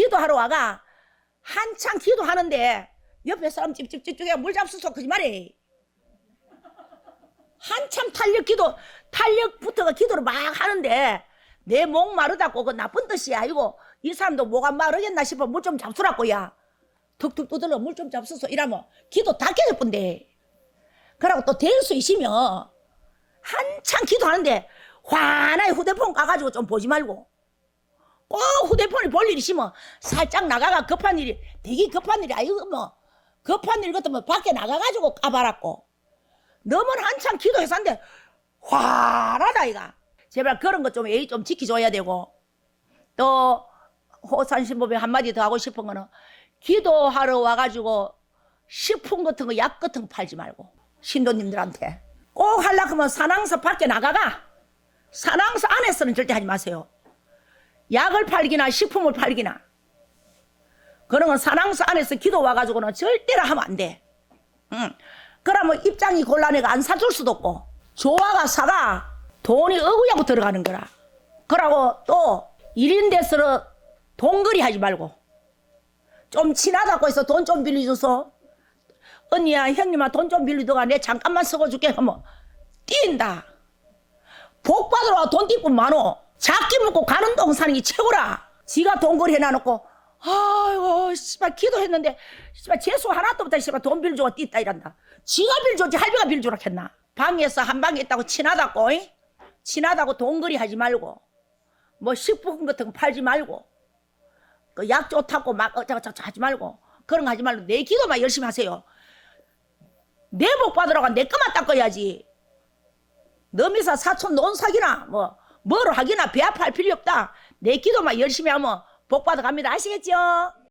기도하러 와가 한창 기도하는데 옆에 사람 찝찝찝찝해 물 잡수소 그지 말해. 한참 탄력 기도 탄력부터가 기도를 막 하는데 내 목 마르다고 그 나쁜 뜻이 아니고 이 사람도 뭐가 마르겠나 싶어 물 좀 잡수라고야. 툭툭 두들러 물 좀 잡수소 이러면 기도 다 깨질 건데. 그러고 또 될 수 있으면 한창 기도하는데 환하게 휴대폰 까가지고 좀 보지 말고 꼭 휴대폰을 볼 일이 있으면 살짝 나가가 급한 일이 되게 급한 일이 아니고 뭐 급한 일 같으면 밖에 나가가지고 까봐라고. 너무 한창 기도했었는데 환하다 이가. 제발 그런 것좀 예의 좀 지켜줘야 되고. 또 호산신법에 한마디 더 하고 싶은 거는 기도하러 와가지고 식품 같은 거 약 같은 거 팔지 말고. 신도님들한테. 꼭 하려고 하면 산항서 밖에 나가가. 산항서 안에서는 절대 하지 마세요 약을 팔기나 식품을 팔기나 그런 건 산항서 안에서 기도 와가지고는 절대로 하면 안 돼. 응. 그러면 입장이 곤란해가 안 사줄 수도 없고 조화가 사가 돈이 어구야고 들어가는 거라. 그러고 또 1인 대서로 동거리 하지 말고 좀 친하다고 해서 돈 좀 빌려줘서 언니야 형님아 돈 좀 빌려줘가 내 잠깐만 썩어줄게 하면 뛴다. 복 받으러 돈 띠뿐 많어. 작게 먹고 가는 동 사는 게 최고라. 지가 동거리 해놔놓고 아이고 씨발 기도했는데 씨발 재수 하나도 없다 씨발 돈 빌려주고 뛴다 이란다. 지가 빌려주지 할배가 빌려주라 했나. 방에서 한 방에 있다고 친하다고 이? 친하다고 동거리 하지 말고 뭐 식품 같은 거 팔지 말고 그 약 좋다고 막 어쩌고저쩌고 하지 말고 그런 거 하지 말고 내 기도만 열심히 하세요. 내 복 받으러가 내 것만 닦아야지. 너미사 사촌 논 사기나 뭐 뭐로 하기나 배 아파할 필요 없다. 내 기도만 열심히 하면 복 받아 갑니다. 아시겠죠?